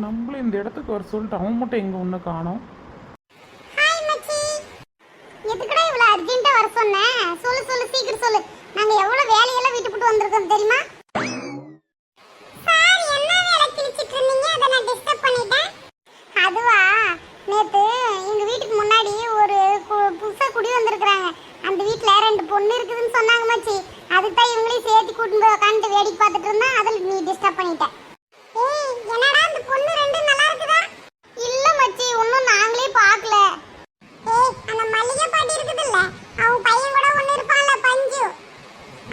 நம்மளும் இந்த இடத்துக்கு வர சொல்லிட்டு அவன் மட்டும் எங்க ஒன்று காணோம்? ஹாய் மச்சி. எதுக்குடா இவ்வளவு அர்ஜென்ட்டா வர சொன்ன? சொல்லு சொல்லு சீக்கிரம் சொல்லு. நாங்க எவ்வளவு வேலையெல்லாம் விட்டு போட்டு வந்திருக்கோம் தெரியுமா? சார் என்ன வேலை கிழிச்சிட்டு இருந்தீங்க? அதை நான் டிஸ்டர்ப் பண்ணிட்டேன். அதுவா? நேத்து எங்க வீட்டுக்கு முன்னாடி ஒரு புதுசா குடி வந்திருக்கிறாங்க. அந்த வீட்ல ரெண்டு பொண்ணு இருக்குதுன்னு சொன்னாங்க மச்சி. அதுக்கு தான் இவங்களையும் சேர்த்து கூட்டிட்டு போய் உட்காந்துட்டு வேடிக்கை பார்த்துட்டு இருந்தா அதில் நீ டிஸ்டர்ப் பண்ணிட்டேன் ஏய் என்னடா அந்த பொண்ணு ரெண்டு நல்லா இருக்குதா இல்ல மச்சி இன்னும் நாங்களே பார்க்கல ஏய் அந்த மல்லிகை பாட்டி இருக்குதுல்ல அவங்க பையன் கூட ஒண்ணு இருப்பான்ல பஞ்சு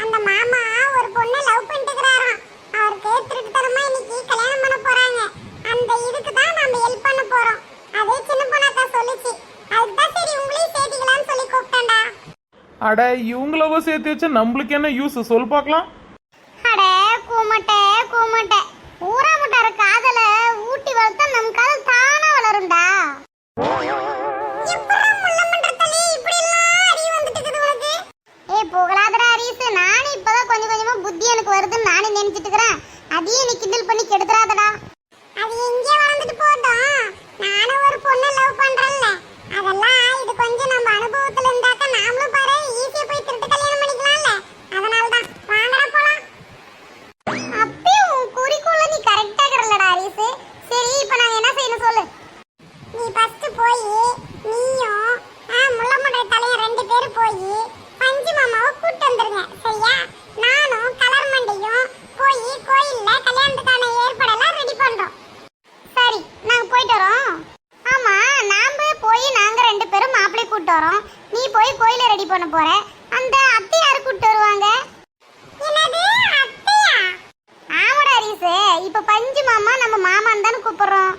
அந்த மாமா ஒரு பொண்ணை லவ் பண்ணிட்டுக்கிறாராம் அவருக்கு திருட்டுத்தனமா இன்னைக்கு கல்யாணம் பண்ண போறாங்க அந்த இதுக்கு தான் நாம ஹெல்ப் பண்ண போறோம். அதே சின்ன பொண்ணாக்கா சொல்லுச்சு. அதுக்கு தான் சரி உங்களையும் சேர்த்துக்கலாம்னு சொல்லி கூப்பிட்டேன்டா. அட இவங்களவோ சேர்த்து வச்சா நம்மளுக்கு என்ன யூஸ் சொல் பார்க்கலாம். அட கூமட்டை கூமட்டை. ஊரா முட்டார காதல ஊட்டி வளர்த்தா நம் காதல் தானா வளரும்டா. ஏய் புகழாதடா அரிசு. நானே இப்பதான் கொஞ்சம் கொஞ்சமா புத்தி எனக்கு வருதுன்னு நானே நினைச்சிட்டு இருக்கிறேன். அதையும் நீ கிண்டல் பண்ணி கெடுத்துறாதடா அது எங்கே வளர்ந்துட்டு போட்டோம் நானும் ஒரு பொண்ணை லவ் பண்றேன்ல அதெல்லாம் இது கொஞ்சம் நம்ம அனுபவத்துல இருந்தாக்க நாமளும் பாரு ஈஸியா போய் திருட்டு கல்யாணம் பண்ணிக்கலாம்ல அதனால தான் வாங்கடா போலாம் அப்பயும் உன் குறிக்கோள நீ கரெக்டா இருக்கறலடா அரிசு சரி இப்போ நாங்க என்ன செய்யணும் சொல்லு நீ ஃபர்ஸ்ட் போய் நீயும் ஆ முள்ளமடை தலையும் ரெண்டு பேரும் போய் பஞ்சு மாமாவை கூட்டு வந்துருங்க சரியா நானும் கலர் மண்டையும் போய் கோயில்ல கல்யாணத்துக்கான ஏற்பாடெல்லாம் ரெடி பண்றோம் சரி நாங்க போயிட்டு வரோம் ஆமா நாம போய் நாங்க ரெண்டு பேரும் கூப்பிட்டு வரோம். நீ போய் கோயில ரெடி பண்ண போற. அந்த அத்தையார் கூப்பிட்டு வருவாங்க? ஆமாடா ரீசு இப்ப பஞ்சு மாமா நம்ம மாமான்னு தானே கூப்பிடுறோம்.